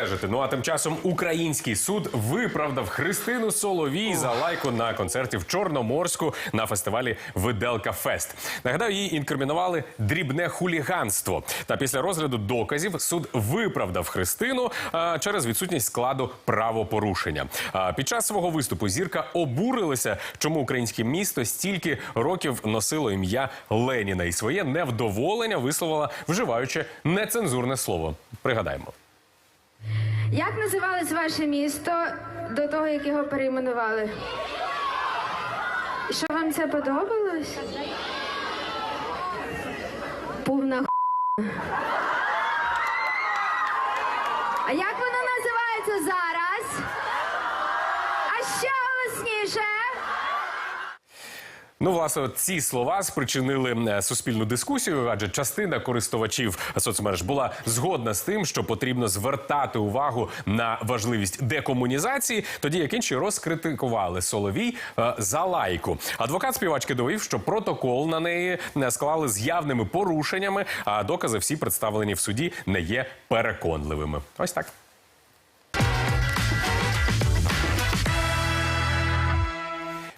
Історія будемо стежити. Ну а тим часом український суд виправдав Христину Соловій за лайку на концерті в Чорноморську на фестивалі Виделка Фест. Нагадаю, їй інкримінували дрібне хуліганство. Та після розгляду доказів суд виправдав Христину а, через відсутність складу правопорушення. А, під час свого виступу зірка обурилася, чому українське місто стільки років носило ім'я Леніна, і своє невдоволення висловила, вживаючи нецензурне слово. Пригадаємо. Як називалось ваше місто до того, як його перейменували? Що вам це подобалось? Повна х**. А як воно називається зараз? А ще голосніше. Ну, власне, ці слова спричинили е, суспільну дискусію, адже частина користувачів соцмереж була згодна з тим, що потрібно звертати увагу на важливість декомунізації, тоді як інші розкритикували Соловій е, за лайку. Адвокат співачки довів, що протокол на неї е, склали з явними порушеннями, а докази всі представлені в суді не є переконливими. Ось так.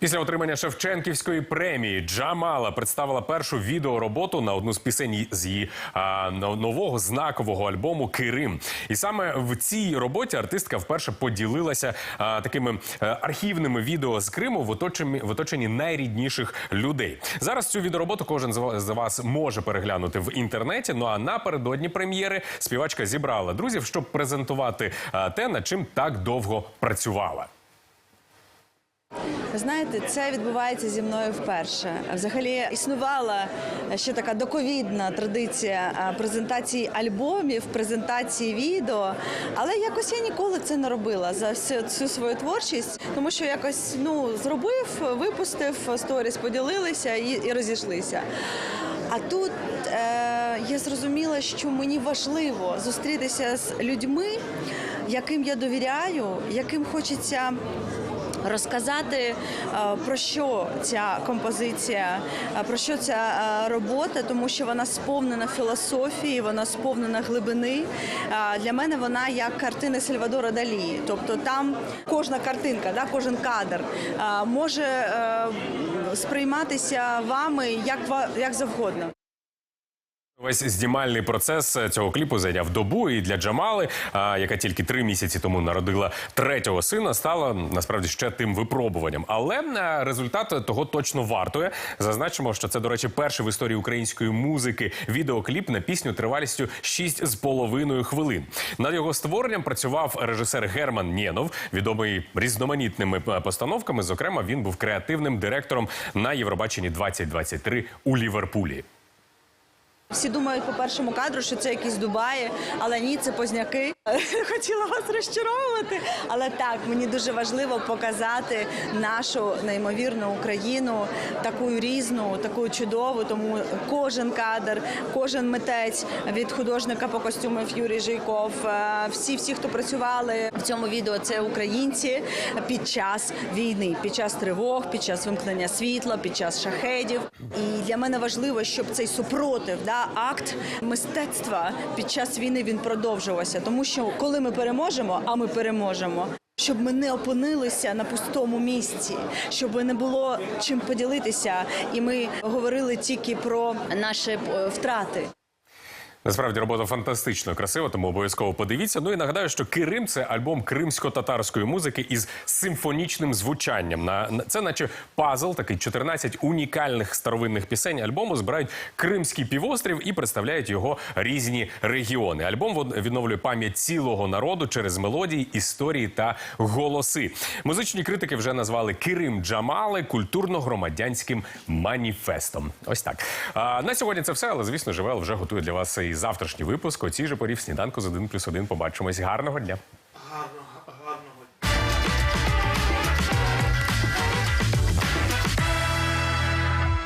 Після отримання Шевченківської премії Джамала представила першу відеороботу на одну з пісень з її а, нового знакового альбому Кирим. І саме в цій роботі артистка вперше поділилася а, такими е, архівними відео з Криму в оточенні, в оточенні найрідніших людей. Зараз цю відеороботу кожен з вас може переглянути в інтернеті. Ну а напередодні прем'єри співачка зібрала друзів, щоб презентувати те, над чим так довго працювала. Ви знаєте, це відбувається зі мною вперше. Взагалі існувала ще така доковідна традиція презентації альбомів, презентації відео, але якось я ніколи це не робила за всю цю свою творчість, тому що якось ну зробив, випустив сторіс, поділилися і, і розійшлися. А тут е, я зрозуміла, що мені важливо зустрітися з людьми, яким я довіряю, яким хочеться розказати е, про що ця композиція, е, про що ця е, робота, тому що вона сповнена філософії, вона сповнена глибини. Для мене вона як картини Сальвадора Далі. Тобто там кожна картинка, да, кожен кадр може сприйматися вами як, як завгодно. Весь знімальний процес е, цього кліпу зайняв добу, і для Джамали, яка тільки три місяці тому народила третього сина, стала насправді ще тим випробуванням. Але е, результат того точно вартує. Зазначимо, що це, до речі, перший в історії української музики відеокліп на пісню тривалістю 6 з половиною хвилин. Над його створенням працював режисер Герман Нєнов, відомий різноманітними е, постановками. Зокрема, він був креативним директором на Євробаченні 2023 у Ліверпулі. Всі думають по першому кадру, що це якісь Дубаї, але ні, це позняки. Хотіла вас розчаровувати. Але так, мені дуже важливо показати нашу неймовірну Україну, таку різну, таку чудову. Тому кожен кадр, кожен митець від художника по костюмах Юрій Жийков, е, всі, всі, хто працювали в цьому відео, це українці під час війни, під час тривог, під час вимкнення світла, під час шахедів. І для мене важливо, щоб цей супротив, да, акт мистецтва під час війни він продовжувався. Тому що коли ми переможемо, а ми переможемо. Щоб ми не опинилися на пустому місці, щоб не було чим поділитися, і ми говорили тільки про наші е, втрати. Насправді робота фантастично красива, тому обов'язково подивіться. Ну і нагадаю, що Кирим це альбом кримсько-татарської музики із симфонічним звучанням. На це, наче пазл, такий 14 унікальних старовинних пісень альбому збирають Кримський півострів і представляють його різні регіони. Альбом відновлює пам'ять цілого народу через мелодії, історії та голоси. Музичні критики вже назвали Кирим Джамали культурно-громадянським маніфестом. Ось так. А, на сьогодні це все, але звісно, Живел вже готує для вас і завтрашній випуск. Оцій же порів сніданку з 1 плюс 1. Побачимось. Гарного дня! Гарного.